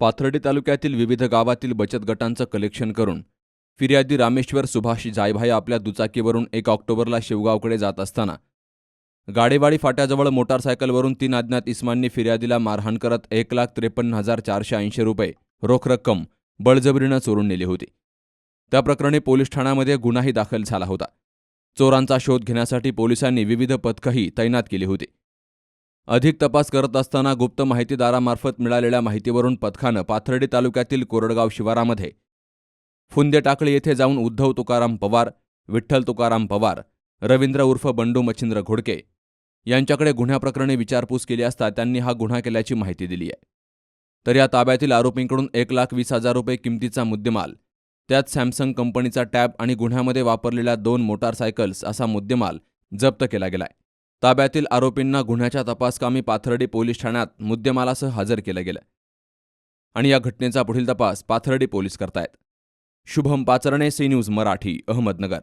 पाथर्डी तालुक्यातील विविध गावातील बचत गटांचं कलेक्शन करून फिर्यादी रामेश्वर सुभाष जायभाई आपल्या दुचाकीवरून एक ऑक्टोबरला शिवगावकडे जात असताना गाडेवाडी फाट्याजवळ मोटारसायकलवरून तीन अज्ञात इस्मांनी फिर्यादीला मारहाण करत एक लाख त्रेपन्न हजार चारशे ऐंशी रुपये रोख रक्कम बळजबरीनं चोरून नेली होती. त्या प्रकरणी पोलीस ठाण्यामध्ये गुन्हाही दाखल झाला होता. चोरांचा शोध घेण्यासाठी पोलिसांनी विविध पथकही तैनात केली होती. अधिक तपास करत असताना गुप्त माहितीदारामार्फत मिळालेल्या माहितीवरून पथकानं पाथर्डी तालुक्यातील कोरडगाव शिवारामध्ये फुंदे टाकळी येथे जाऊन उद्धव तुकाराम पवार विठ्ठल तुकाराम पवार रवींद्र उर्फ बंडू मच्छिंद्र घोडके यांच्याकडे गुन्ह्याप्रकरणी विचारपूस केली असता त्यांनी हा गुन्हा केल्याची माहिती दिली आहे. तर या ताब्यातील आरोपींकडून एक लाख वीस हजार रुपये किमतीचा मुद्देमाल त्यात सॅमसंग कंपनीचा टॅब आणि गुन्ह्यामध्ये वापरलेल्या दोन मोटारसायकल्स असा मुद्देमाल जप्त केला गेलाय. ताब्यातील आरोपींना गुन्ह्याच्या तपासकामी पाथर्डी पोलीस ठाण्यात मुद्देमालासह हजर केलं गेलं. आणि या घटनेचा पुढील तपास पाथर्डी पोलीस करतायत. Shubham Pacharne C news Marathi Ahmednagar.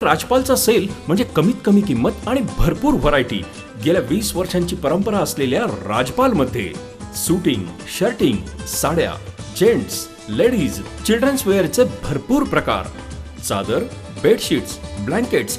राजपालचा sale म्हणजे कमीत कमी किंमत आणि भरपूर व्हरायटी गेल्या वीस वर्षांची परंपरा असलेल्या राजपालमध्ये सुटिंग शर्टिंग साड्या जेंट्स लेडीज चिल्ड्रन्स वेअरचे भरपूर प्रकार. चादर बेडशीट्स ब्लँकेट्स